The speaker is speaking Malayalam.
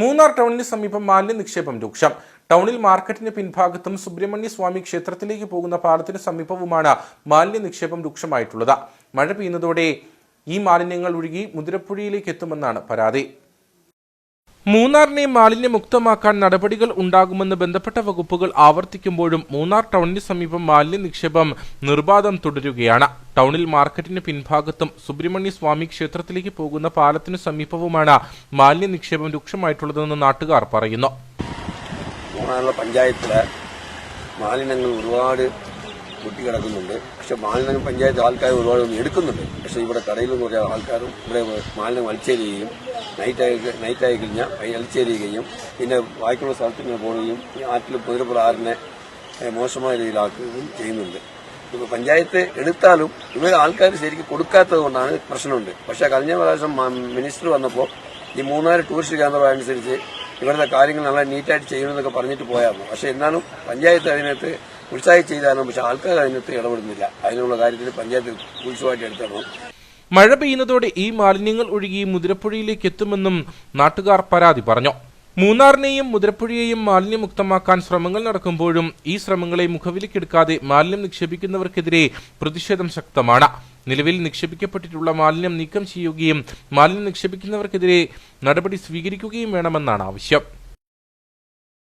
മൂന്നാർ ടൗണിന് സമീപം മാലിന്യ നിക്ഷേപം രൂക്ഷം. ടൗണിൽ മാർക്കറ്റിന് പിൻഭാഗത്തും സുബ്രഹ്മണ്യ സ്വാമി ക്ഷേത്രത്തിലേക്ക് പോകുന്ന പാലത്തിന് സമീപവുമാണ് മാലിന്യ നിക്ഷേപം രൂക്ഷമായിട്ടുള്ളത്. മഴ പെയ്യുന്നതോടെ ഈ മാലിന്യങ്ങൾ ഒഴുകി മുതിരപ്പുഴയിലേക്ക് എത്തുമെന്നാണ് പരാതി. മൂന്നാറിനെ മാലിന്യമുക്തമാക്കാൻ നടപടികൾ ഉണ്ടാകുമെന്ന് ബന്ധപ്പെട്ട വകുപ്പുകൾ ആവർത്തിക്കുമ്പോഴും മൂന്നാർ ടൗണിന് സമീപം മാലിന്യ നിക്ഷേപം നിർബാധം തുടരുകയാണ്. ടൗണിൽ മാർക്കറ്റിന് പിൻഭാഗത്തും സുബ്രഹ്മണ്യ സ്വാമി ക്ഷേത്രത്തിലേക്ക് പോകുന്ന പാലത്തിനു സമീപവുമാണ് മാലിന്യ നിക്ഷേപം രൂക്ഷമായിട്ടുള്ളതെന്ന് നാട്ടുകാർ പറയുന്നു. പഞ്ചായത്തിലെ മാലിന്യങ്ങൾ ഒരുപാട് പൊട്ടിക്കിടക്കുന്നുണ്ട് പക്ഷെ മാലിന്യം പഞ്ചായത്ത് ആൾക്കാർ ഒരുപാട് എടുക്കുന്നുണ്ട്. പക്ഷെ ഇവിടെ കടയിൽ കുറേ ആൾക്കാരും ഇവിടെ മാലിന്യം വലിച്ചെറിയുകയും നൈറ്റായി നൈറ്റായി കഴിഞ്ഞാൽ വലിച്ചെറിയുകയും പിന്നെ ബാക്കിയുള്ള സ്ഥലത്ത് ഇങ്ങനെ പോവുകയും ആറ്റിൽ ഏഹ്, മോശമായ രീതിയിലാക്കുകയും ചെയ്യുന്നുണ്ട്. ഇപ്പോൾ പഞ്ചായത്ത് എടുത്താലും ഇവർ ആൾക്കാർ ശരിക്കും കൊടുക്കാത്തത് കൊണ്ടാണ് പ്രശ്നമുണ്ട്. പക്ഷേ കഴിഞ്ഞ പ്രാവശ്യം മിനിസ്റ്റർ വന്നപ്പോൾ ഈ മൂന്നാൽ ടൂറിസ്റ്റ് കേന്ദ്രം അനുസരിച്ച് ഇവിടുത്തെ കാര്യങ്ങൾ നല്ല നീറ്റായിട്ട് ചെയ്യണമെന്നൊക്കെ പറഞ്ഞിട്ട് പോയായിരുന്നു. പക്ഷേ എന്നാലും പഞ്ചായത്ത് അതിനകത്ത് ഉത്സാഹി ചെയ്താലും പക്ഷെ ആൾക്കാർ അതിനകത്ത് ഇടപെടുന്നില്ല. അതിനുള്ള കാര്യത്തിൽ പഞ്ചായത്ത് ഉത്സവമായിട്ട് എടുത്തിടണം മഴ പെയ്യുന്നതോടെ ഈ മാലിന്യങ്ങൾ ഒഴുകി മുതിരപ്പുഴയിലേക്ക് എത്തുമെന്നും നാട്ടുകാർ പരാതി പറഞ്ഞു. മൂന്നാറിനെയും മുതിരപ്പുഴയെയും മാലിന്യമുക്തമാക്കാൻ ശ്രമങ്ങൾ നടക്കുമ്പോഴും ഈ ശ്രമങ്ങളെ മുഖവിലക്കെടുക്കാതെ മാലിന്യം നിക്ഷേപിക്കുന്നവർക്കെതിരെ പ്രതിഷേധം ശക്തമാണ്. നിലവിൽ നിക്ഷേപിക്കപ്പെട്ടിട്ടുള്ള മാലിന്യം നീക്കം ചെയ്യുകയും മാലിന്യം നിക്ഷേപിക്കുന്നവർക്കെതിരെ നടപടി സ്വീകരിക്കുകയും വേണമെന്നാണ് ആവശ്യം.